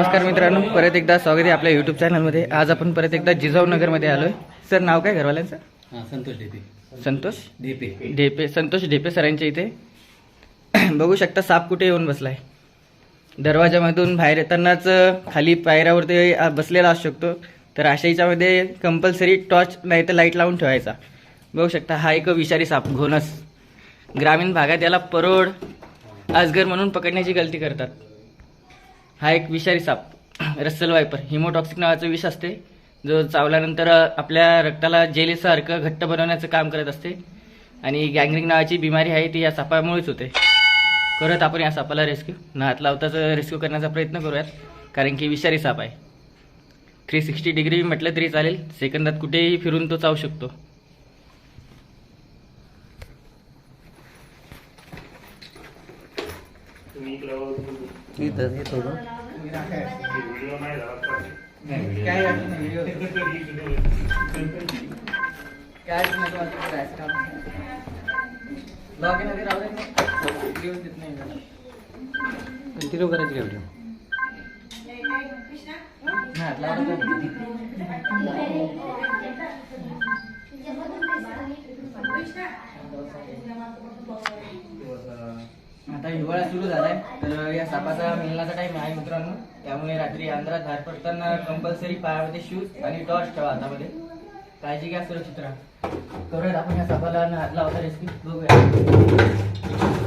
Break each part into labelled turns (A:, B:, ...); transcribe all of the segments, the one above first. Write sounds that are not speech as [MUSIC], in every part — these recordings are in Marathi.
A: नमस्कार मित्रांनो परत एकदा स्वागत आहे आपल्या युट्यूब चॅनलमध्ये आज आपण परत एकदा जिजाऊ नगरमध्ये आलोय. सर नाव काय घरवाल्यांचं?
B: हा संतोष डेपे
A: संतोष?
B: डेपे
A: ढेपे संतोष ढेपे सरांच्या इथे. [CLEARS THROAT] बघू शकता साप कुठे येऊन बसलाय? दरवाजामधून बाहेर येतानाच खाली पायऱ्यावरती बसलेला असू शकतो. तर अशा याच्यामध्ये कंपल्सरी टॉर्च नाही तर लाइट लावून ठेवायचा. बघू शकता हा एक विषारी साप घोणस. ग्रामीण भागात याला परोड आजगर म्हणून पकडण्याची गलती करतात. हा एक विषारी साप [CLEARS THROAT] रस्सल वायपर हिमोटॉक्सिक नावाचं विष असते. जो चावल्यानंतर आपल्या रक्ताला जेलीसारखं घट्ट बनवण्याचं काम करत असते. आणि गँग्रिंग नावाची बिमारी आहे ती या सापामुळेच होते. करत आपण या सापाला रेस्क्यू नात हात लावताच रेस्क्यू करण्याचा प्रयत्न करूयात कारण की विषारी साप आहे. थ्री सिक्स्टी डिग्री म्हटलं तरी चालेल सेकंदात कुठेही फिरून तो चावू शकतो.
B: इथं येतो
A: काय काय लॉग इन दे लिहून देत नाही
B: कंटिन्यू करायची का व्हिडिओ.
A: आता हिवाळा सुरू झालाय. तर या सापाचा मिलनाचा टाइम आहे मित्रांनो. त्यामुळे रात्री अंधारात धार पडताना कंपल्सरी पायामध्ये शूज आणि टॉर्च ठेवा हातामध्ये. काळजी घ्या सुरक्षित राहा. करूयात आपण या सापाला हात लावता रेस्क्यू बघूया.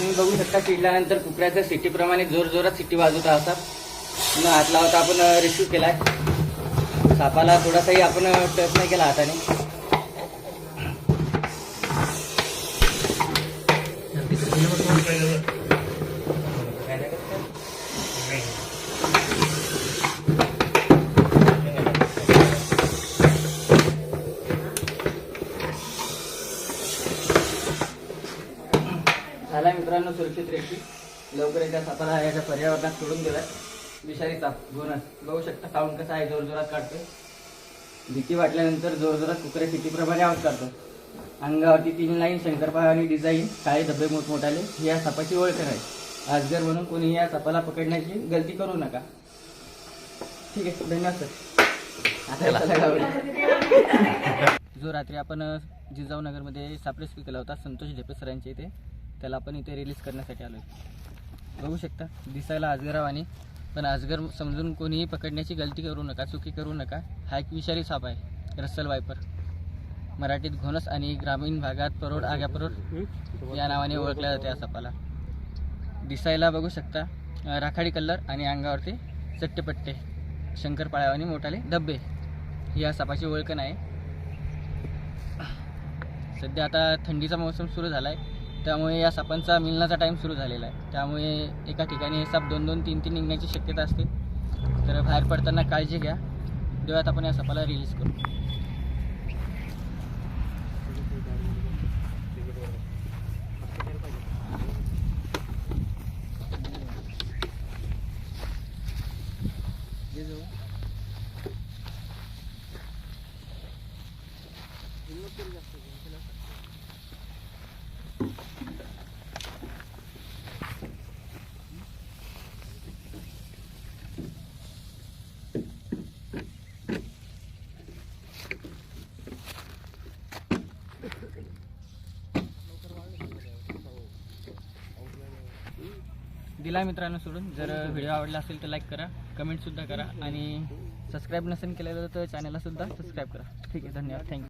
A: तुम्ही बघू शकता चिडल्यानंतर कुकड्याच्या सिटीप्रमाणे जोर जोरात सिटी वाजवत असतात न हात लावता आपण रिसिव्ह केला आहे सापाला थोडासाही आपण टच नाही केला हाताने. झाला मित्रांनो सुरक्षित रेखी लवकर एका सापाला याच्या पर्यावरणात सोडून दिलाय. विषारी साप गोनस बघू शकता साऊंड कसा आहे जोर जोरात काढतोय. भीती वाटल्यानंतर जोर जोरात कुकरे सिटीप्रमाणे आवाज काढतो. अंगावरती तीन लाईन शंकरपाळ आणि डिझाईन काळे धब्बे मोठमोठाले ही या सापाची ओळख आहे. आजगर म्हणून कोणी या सापाला पकडण्याची गलती करू नका. ठीक आहे धन्यवाद सर. आता. जो रात्री आपण अ, जिजाऊ नगरमध्ये साप रेस्क्यू केला होता संतोष ढेपे सरांच्या इथे त्याला आपण इथे रिलीज करण्यासाठी आलो बघू शकता दिसायला अजगराव आणि पण अजगर समजून कोणीही पकडण्याची गलती करू नका चुकी करू नका. हा एक विषारी साप आहे रस्सल वायपर. मराठीत घोणस आणि ग्रामीण भागात परोड आग्या परोड या नावाने ओळखल्या जाते या सापाला. दिसायला बघू शकता राखाडी कलर आणि अंगावरती चट्टेपट्टे शंकरपाळ्या आणि मोठाले धब्बे. या सापाची ओळखण आहे सध्या आता थंडीचा मोसम सुरू झाला आहे त्यामुळे या सापांचा मिलनाचा टाईम सुरू झालेला आहे. त्यामुळे एका ठिकाणी हे साप दोन दोन तीन तीन निघण्याची शक्यता असते. तर बाहेर पडताना काळजी घ्या. देवळात आपण या सापाला रिलीज करू दिला मित्रांनो सोडून. जर व्हिडिओ आवडला असेल तर लाईक करा कमेंटसुद्धा करा आणि सबस्क्राईब नसेल केलेलं तर चॅनलला सुद्धा सबस्क्राईब करा. ठीक आहे धन्यवाद. थँक्यू